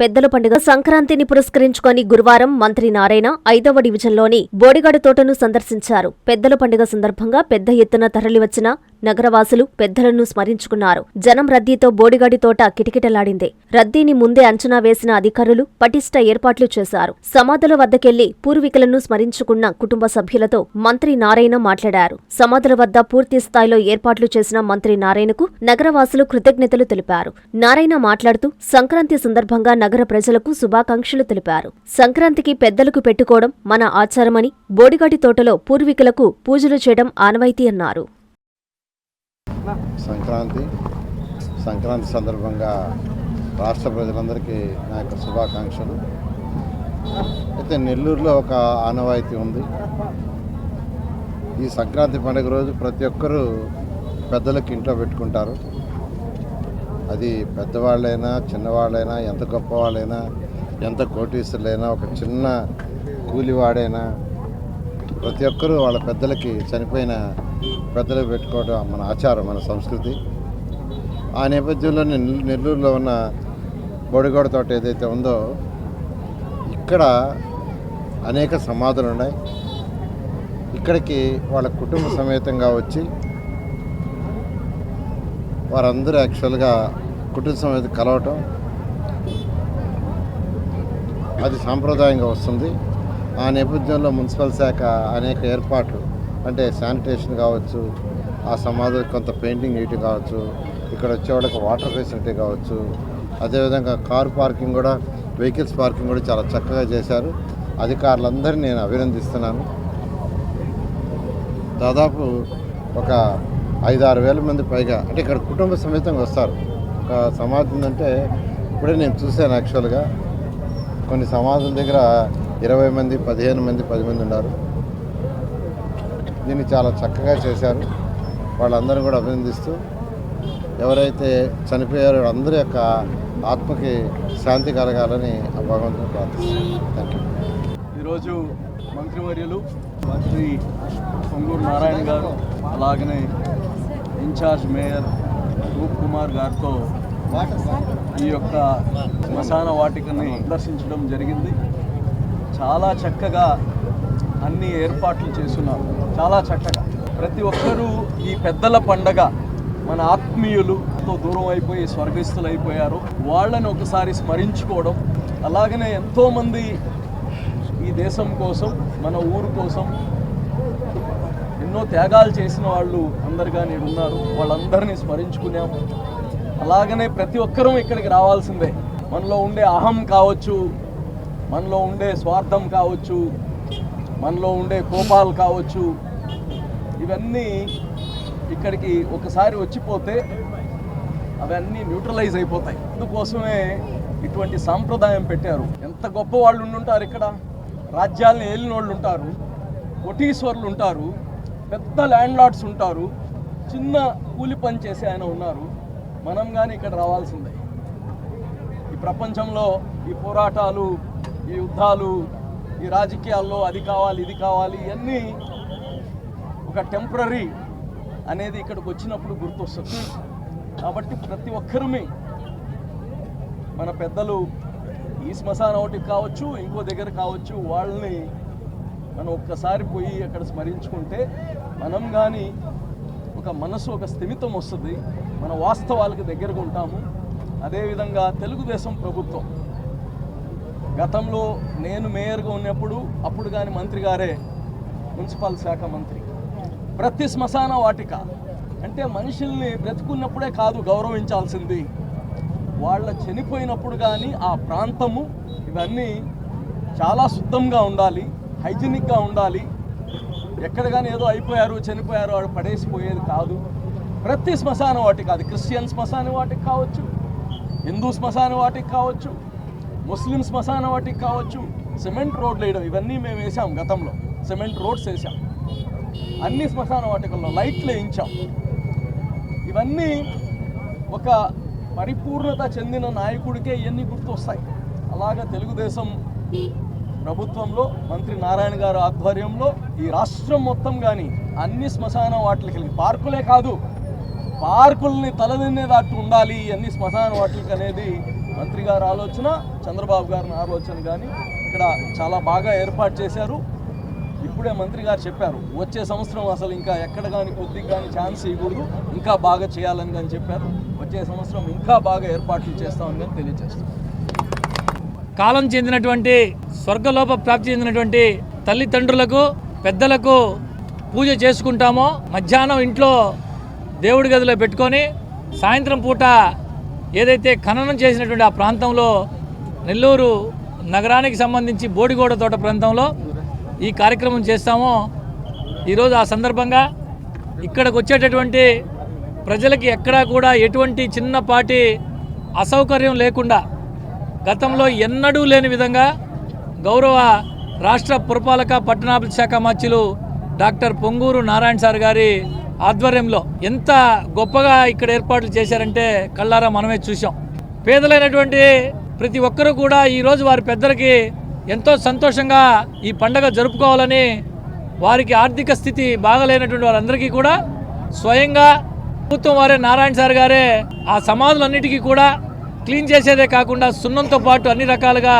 పెద్దల పండుగ సంక్రాంతిని పురస్కరించుకొని గురువారం మంత్రి నారాయణ ఐదవ డివిజన్లోని బోడిగడు తోటను సందర్శించారు. పెద్దల పండుగ సందర్భంగా పెద్ద ఎత్తున తరలివచ్చిన నగరవాసులు పెద్దలను స్మరించుకున్నారు. జనం రద్దీతో బోడిగడి తోట కిటకిటలాడింది. రద్దీని ముందే అంచనా వేసిన అధికారులు పటిష్ట ఏర్పాట్లు చేశారు. సమాధుల వద్దకెళ్ళి పూర్వీకులను స్మరించుకున్న కుటుంబ సభ్యులతో మంత్రి నారాయణ మాట్లాడారు. సమాధుల వద్ద పూర్తి స్థాయిలో ఏర్పాట్లు చేసిన మంత్రి నారాయణకు నగరవాసులు కృతజ్ఞతలు తెలిపారు. నారాయణ మాట్లాడుతూ సంక్రాంతి సందర్భంగా నగర ప్రజలకు శుభాకాంక్షలు తెలిపారు. సంక్రాంతికి పెద్దలకు పెట్టుకోవడం మన ఆచారమని బోడిగడి తోటలో పూర్వీకులకు పూజలు చేయడం ఆనవాయితీ అన్నారు. సంక్రాంతి సంక్రాంతి సందర్భంగా రాష్ట్ర ప్రజలందరికీ నా యొక్క శుభాకాంక్షలు. అయితే నెల్లూరులో ఒక ఆనవాయితీ ఉంది. ఈ సంక్రాంతి పండుగ రోజు ప్రతి ఒక్కరూ పెద్దలకు ఇంట్లో పెట్టుకుంటారు. అది పెద్దవాళ్ళైనా చిన్నవాళ్ళైనా ఎంత గొప్పవాళ్ళైనా ఎంత కోటీసులైనా ఒక చిన్న కూలివాడైనా ప్రతి ఒక్కరూ వాళ్ళ పెద్దలకి చనిపోయిన పెద్దలు పెట్టుకోవడం మన ఆచారం మన సంస్కృతి. ఆ నేపథ్యంలో నెల్- నెల్లూరులో ఉన్న బొడిగోడ తోట ఏదైతే ఉందో ఇక్కడ అనేక సమాధులు ఉన్నాయి. ఇక్కడికి వాళ్ళ కుటుంబ సమేతంగా వచ్చి వారందరూ యాక్చువల్గా కుటుంబ సమేత కలవటం అది సాంప్రదాయంగా వస్తుంది. ఆ నేపథ్యంలో మున్సిపల్ శాఖ అనేక ఏర్పాట్లు అంటే శానిటేషన్ కావచ్చు ఆ సమాధులకు కొంత పెయింటింగ్ వేయటం కావచ్చు ఇక్కడ వచ్చేవాళ్ళకి వాటర్ ఫెసిలిటీ కావచ్చు. అదేవిధంగా కార్ పార్కింగ్ కూడా వెహికల్స్ పార్కింగ్ కూడా చాలా చక్కగా చేశారు. అధికారులందరినీ నేను అభినందిస్తున్నాను. దాదాపు ఒక ఐదారు వేల మంది పైగా అంటే ఇక్కడ కుటుంబ సమేతంగా వస్తారు. ఒక సమాధి ఉందంటే ఇప్పుడే నేను చూశాను యాక్చువల్గా కొన్ని సమాధుల దగ్గర ఇరవై మంది పదిహేను మంది పది మంది ఉన్నారు. దీన్ని చాలా చక్కగా చేశారు. వాళ్ళందరూ కూడా అభినందిస్తూ ఎవరైతే చనిపోయారో అందరి యొక్క ఆత్మకి శాంతి కలగాలని భగవంతుని ప్రార్థిస్తున్నాను థ్యాంక్ యూ ఈరోజు మంత్రివర్యులు మంత్రి పొంగూరు నారాయణ గారు అలాగనే ఇన్ఛార్జ్ మేయర్ రూప్ కుమార్ గారితో ఈ యొక్క శ్మశాన వాటికని దర్శించడం జరిగింది. చాలా చక్కగా అన్ని ఏర్పాట్లు చేస్తున్నారు. చాలా చక్కగా. ప్రతి ఒక్కరూ ఈ పెద్దల పండగ మన ఆత్మీయులు ఎంతో దూరం అయిపోయి స్వర్గస్థులు అయిపోయారు. వాళ్ళని ఒకసారి స్మరించుకోవడం అలాగనే ఎంతోమంది ఈ దేశం కోసం మన ఊరు కోసం ఎన్నో త్యాగాలు చేసిన వాళ్ళు అందరుగా నేడు ఉన్నారు వాళ్ళందరినీ స్మరించుకున్నాము అలాగనే ప్రతి ఒక్కరూ ఇక్కడికి రావాల్సిందే. మనలో ఉండే అహం కావచ్చు మనలో ఉండే స్వార్థం కావచ్చు మనలో ఉండే కోపాలు కావచ్చు ఇవన్నీ ఇక్కడికి ఒకసారి వచ్చిపోతే అవన్నీ న్యూట్రలైజ్ అయిపోతాయి. అందుకోసమే ఇటువంటి సాంప్రదాయం పెట్టారు. ఎంత గొప్ప వాళ్ళు ఉండుంటారు ఇక్కడ? రాజ్యాలను ఏలిన వాళ్ళు ఉంటారు కోటీశ్వరులు ఉంటారు పెద్ద ల్యాండ్ లార్డ్స్ ఉంటారు చిన్న కూలి పని చేసే ఆయన ఉన్నారు. మనం కానీ ఇక్కడ రావాల్సిందే. ఈ ప్రపంచంలో ఈ పోరాటాలు ఈ యుద్ధాలు ఈ రాజకీయాల్లో అది కావాలి ఇది కావాలి ఇవన్నీ ఒక టెంపరీ అనేది ఇక్కడికి వచ్చినప్పుడు గుర్తొస్తుంది. కాబట్టి ప్రతి ఒక్కరిమి మన పెద్దలు ఈ శ్మశానం ఒకటి కావచ్చు ఇంకో దగ్గర కావచ్చు వాళ్ళని మనం ఒక్కసారి పోయి అక్కడ స్మరించుకుంటే మనం కానీ ఒక మనసు ఒక స్థిమితం వస్తుంది. మన వాస్తవాలకు దగ్గరగా ఉంటాము. అదేవిధంగా తెలుగుదేశం ప్రభుత్వం గతంలో నేను మేయర్గా ఉన్నప్పుడు అప్పుడు కానీ మంత్రి గారే మున్సిపల్ శాఖ మంత్రి. ప్రతి శ్మశాన వాటిక. అంటే మనుషుల్ని బ్రతుకున్నప్పుడే కాదు గౌరవించాల్సింది. వాళ్ళ చనిపోయినప్పుడు కానీ ఆ ప్రాంతము ఇవన్నీ చాలా శుద్ధంగా ఉండాలి హైజీనిక్గా ఉండాలి. ఎక్కడ కానీ ఏదో అయిపోయారు చనిపోయారు వాడు పడేసిపోయేది కాదు. ప్రతి శ్మశాన వాటికి. అది క్రిస్టియన్ శ్మశాన వాటికి కావచ్చు హిందూ శ్మశాన వాటికి కావచ్చు ముస్లిం శ్మశాన వాటికి కావచ్చు సిమెంట్ రోడ్లు వేయడం ఇవన్నీ మేము వేసాం గతంలో. సిమెంట్ రోడ్స్ వేసాం అన్ని శ్మశాన వాటికల్లో లైట్లు వేయించాం. ఇవన్నీ ఒక పరిపూర్ణత చెందిన నాయకుడికే ఇవన్నీ గుర్తొస్తాయి. అలాగా తెలుగుదేశం ప్రభుత్వంలో మంత్రి నారాయణ గారు ఆధ్వర్యంలో ఈ రాష్ట్రం మొత్తం కానీ అన్ని శ్మశాన వాటికి పార్కులే కాదు పార్కుల్ని తలదిన్నేటట్టు ఉండాలి అన్ని శ్మశాన వాటికి అనేది మంత్రి గారి ఆలోచన చంద్రబాబు గారి ఆలోచన కానీ ఇక్కడ చాలా బాగా ఏర్పాటు చేశారు. ఇప్పుడే మంత్రి గారు చెప్పారు వచ్చే సంవత్సరం అసలు ఇంకా ఎక్కడ కానీ కొద్దిగా కానీ ఛాన్స్ ఇవ్వకూడదు ఇంకా బాగా చేయాలని కానీ చెప్పారు. వచ్చే సంవత్సరం ఇంకా బాగా ఏర్పాట్లు చేస్తామని కానీ తెలియజేస్తాం కాలం చెందినటువంటి స్వర్గలోప ప్రాప్తి చెందినటువంటి తల్లిదండ్రులకు పెద్దలకు పూజ చేసుకుంటామో మధ్యాహ్నం ఇంట్లో దేవుడి గదిలో పెట్టుకొని సాయంత్రం పూట ఏదైతే ఖననం చేసినటువంటి ఆ ప్రాంతంలో నెల్లూరు నగరానికి సంబంధించి బోడిగోడ తోట ప్రాంతంలో ఈ కార్యక్రమం చేస్తామో ఈరోజు ఆ సందర్భంగా ఇక్కడికి వచ్చేటటువంటి ప్రజలకి ఎక్కడా కూడా ఎటువంటి చిన్నపాటి అసౌకర్యం లేకుండా గతంలో ఎన్నడూ లేని విధంగా గౌరవ రాష్ట్ర పురపాలక పట్టణాభివృద్ధి శాఖ మంత్రులు డాక్టర్ పొంగూరు నారాయణ సార్ గారి ఆధ్వర్యంలో ఎంత గొప్పగా ఇక్కడ ఏర్పాట్లు చేశారంటే కళ్ళారా మనమే చూసాం పేదలైనటువంటి ప్రతి ఒక్కరూ కూడా ఈరోజు వారి పెద్దలకి ఎంతో సంతోషంగా ఈ పండగ జరుపుకోవాలని వారికి ఆర్థిక స్థితి బాగలేనటువంటి వారందరికీ కూడా స్వయంగా ప్రభుత్వం వారే నారాయణ సార్ గారే ఆ సమాధులన్నిటికీ కూడా క్లీన్ చేసేదే కాకుండా సున్నంతో పాటు అన్ని రకాలుగా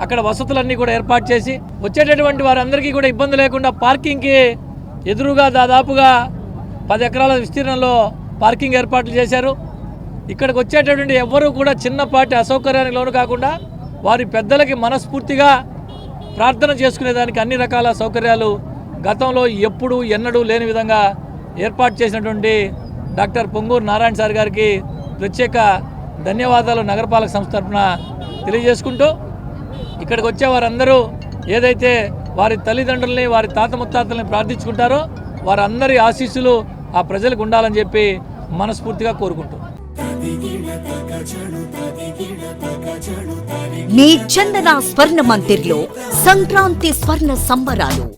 అక్కడ వసతులన్నీ కూడా ఏర్పాటు చేసి వచ్చేటటువంటి వారందరికీ కూడా ఇబ్బంది లేకుండా పార్కింగ్కి ఎదురుగా దాదాపుగా పది ఎకరాల విస్తీర్ణంలో పార్కింగ్ ఏర్పాట్లు చేశారు. ఇక్కడికి వచ్చేటటువంటి ఎవ్వరూ కూడా చిన్నపాటి అసౌకర్యానికి లోను కాకుండా వారి పెద్దలకి మనస్ఫూర్తిగా ప్రార్థన చేసుకునేదానికి అన్ని రకాల సౌకర్యాలు గతంలో ఎప్పుడు ఎన్నడూ లేని విధంగా ఏర్పాటు చేసినటువంటి డాక్టర్ పొంగూరు నారాయణ సార్ గారికి ప్రత్యేక ధన్యవాదాలు నగరపాలక సంస్థ తరఫున తెలియజేసుకుంటూ ఇక్కడికి వచ్చే వారందరూ ఏదైతే వారి తల్లిదండ్రుల్ని వారి తాత ముత్తాతల్ని ప్రార్థించుకుంటారో వారందరి ఆశీస్సులు ఆ ప్రజలకు ఉండాలని చెప్పి మనస్ఫూర్తిగా కోరుకుంటాం. మీ చందన స్వర్ణ మందిర్లో సంక్రాంతి స్వర్ణ సంబరాలు.